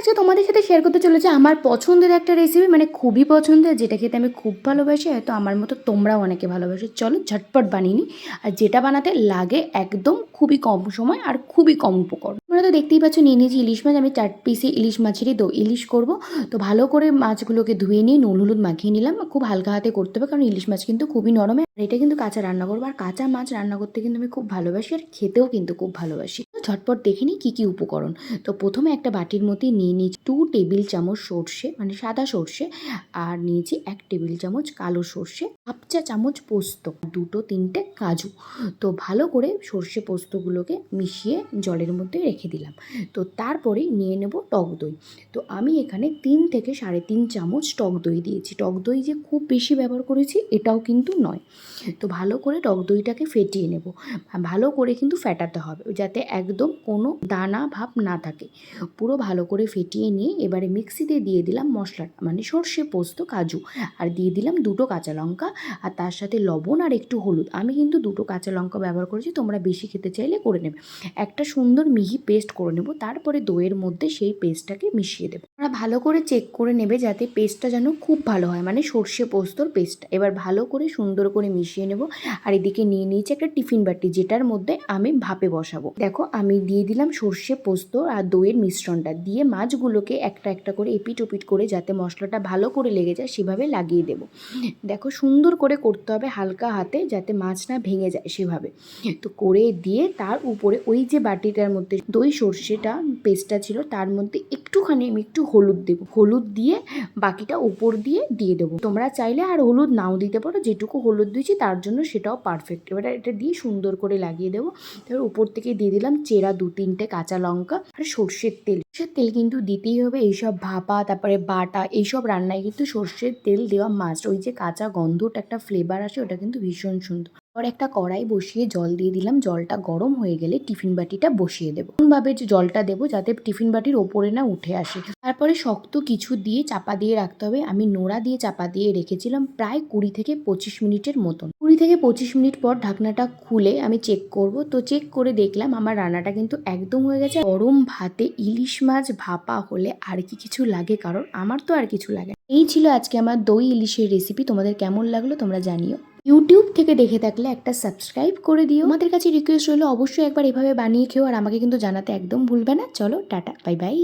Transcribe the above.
আজকে তোমাদের সাথে শেয়ার করতে চলেছে আমার পছন্দের একটা রেসিপি মানে খুবই পছন্দের, যেটা খেতে আমি খুব ভালোবাসি, হয়তো আমার মতো তোমরাও অনেকে ভালোবাসো। চলো ঝটপট বানিয়ে নিই আর যেটা বানাতে লাগে একদম খুবই কম সময় আর খুবই কম উপকরণ। তোমরা তো দেখতেই পাচ্ছ, নিয়ে নিয়েছি ইলিশ মাছ, আমি চার পিসে ইলিশ মাছেরই দো ইলিশ করব। তো ভালো করে মাছগুলোকে ধুয়ে নিয়ে নুন, হলুদ মাখিয়ে নিলাম। খুব হালকা হাতে করতে হবে, কারণ ইলিশ মাছ কিন্তু খুবই নরম। আর এটা কিন্তু কাঁচা রান্না করব। আর কাঁচা মাছ রান্না করতে কিন্তু আমি খুব ভালোবাসি, আর খেতেও কিন্তু খুব ভালোবাসি। ঝটপট দেখে নিই কী কী উপকরণ। তো প্রথমে একটা বাটির মধ্যে নিয়ে নিয়েছি টু টেবিল চামচ সর্ষে মানে সাদা সর্ষে, আর নিয়েছি এক টেবিল চামচ কালো সর্ষে। হাফ চা চামচ পোস্ত, দুটো তিনটে কাজু। তো ভালো করে সর্ষে পোস্তগুলোকে মিশিয়ে জলের মধ্যে রেখে দিলাম। তো তারপরে নিয়ে নেব টক দই। তো আমি এখানে তিন থেকে সাড়ে তিন চামচ টক দই দিয়েছি। টক দই যে খুব বেশি ব্যবহার করেছি, এটাও কিন্তু নয়। তো ভালো করে টক দইটাকে ফেটিয়ে নেব। ভালো করে কিন্তু ফেটাতে হবে, যাতে একদম কোনো দানা ভাব না থাকে। পুরো ভালো করে ফেটিয়ে নিয়ে এবারে মিক্সিতে দিয়ে দিলাম মশলাটা মানে সর্ষে পোস্ত, কাজু। আর দিয়ে দিলাম দুটো কাঁচা লঙ্কা আর তার সাথে লবণ আর একটু হলুদ। আমি কিন্তু দুটো কাঁচা লঙ্কা ব্যবহার করেছি, তোমরা বেশি খেতে চাইলে করে নেবে। একটা সুন্দর মিহি পেস্ট করে নেব, তারপরে দইয়ের মধ্যে সেই পেস্টটাকে মিশিয়ে দেবো। তোমরা ভালো করে চেক করে নেবে যাতে পেস্টটা যেন খুব ভালো হয় মানে সর্ষে পোস্তর পেস্টটা। এবার ভালো করে সুন্দর করে মিশিয়ে নেব আর এদিকে নিয়ে নিয়েছি একটা টিফিন বাটি, যেটার মধ্যে আমি ভাপে বসাবো। দেখো, আমি দিয়ে দিলাম সর্ষে পোস্ত আর দইয়ের মিশ্রণটা। দিয়ে মাছগুলোকে একটা একটা করে এপিট ওপিট করে যাতে মশলাটা ভালো করে লেগে যায়, সেভাবে লাগিয়ে দেবো। দেখো, সুন্দর করে করতে হবে হালকা হাতে যাতে মাছ না ভেঙে যায় সেভাবে। তো করে দিয়ে তার উপরে ওই যে বাটিটার মধ্যে দই, সর্ষেটা, পেস্টটা ছিল তার মধ্যে একটুখানি আমি একটু হলুদ দেবো। হলুদ দিয়ে বাকিটা উপর দিয়ে দিয়ে দেবো। তোমরা চাইলে আর হলুদ নাও দিতে পারো, যেটুকু হলুদ দিয়েছি তার জন্য সেটাও পারফেক্ট এবার এটা দিয়ে সুন্দর করে লাগিয়ে দেবো। তারপর উপর থেকে দিয়ে দিলাম চেরা দু তিনটে কাঁচা লঙ্কা আর সর্ষের তেল। সর্ষের তেল কিন্তু দিতেই হবে। এইসব ভাপা, তারপরে বাটা, এইসব রান্নায় কিন্তু সর্ষের তেল দেওয়া মাস্ট ওই যে কাঁচা গন্ধটা, একটা ফ্লেভার আসে, ওটা কিন্তু ভীষণ সুন্দর। পর একটা কড়াই বসিয়ে জল দিয়ে দিলাম। জলটা গরম হয়ে গেলে টিফিন বাটিটা বসিয়ে দেবো। যে জলটা দেবো যাতে টিফিন বাটির ওপরে না উঠে আসে। তারপরে শক্ত কিছু দিয়ে চাপা দিয়ে রাখতে হবে। আমি নোড়া দিয়ে চাপা দিয়ে রেখেছিলাম প্রায় কুড়ি থেকে পঁচিশ মিনিটের মতন। কুড়ি থেকে পঁচিশ মিনিট পর ঢাকনাটা খুলে আমি চেক করব। তো চেক করে দেখলাম আমার রান্নাটা কিন্তু একদম হয়ে গেছে। গরম ভাতে ইলিশ মাছ ভাপা হলে আর কি কিছু লাগে? কারণ আমার তো আর কিছু লাগে। এই ছিল আজকে আমার দই ইলিশের রেসিপি তোমাদের কেমন লাগল তোমরা জানিও। ইউটিউব থেকে দেখে থাকলে একটা সাবস্ক্রাইব করে দিও। আমাদের কাছে রিকোয়েস্ট রইল, অবশ্যই একবার এভাবে বানিয়ে খেও আর আমাকে কিন্তু জানাতে একদম ভুলবে না। চলো, টাটা বাই বাই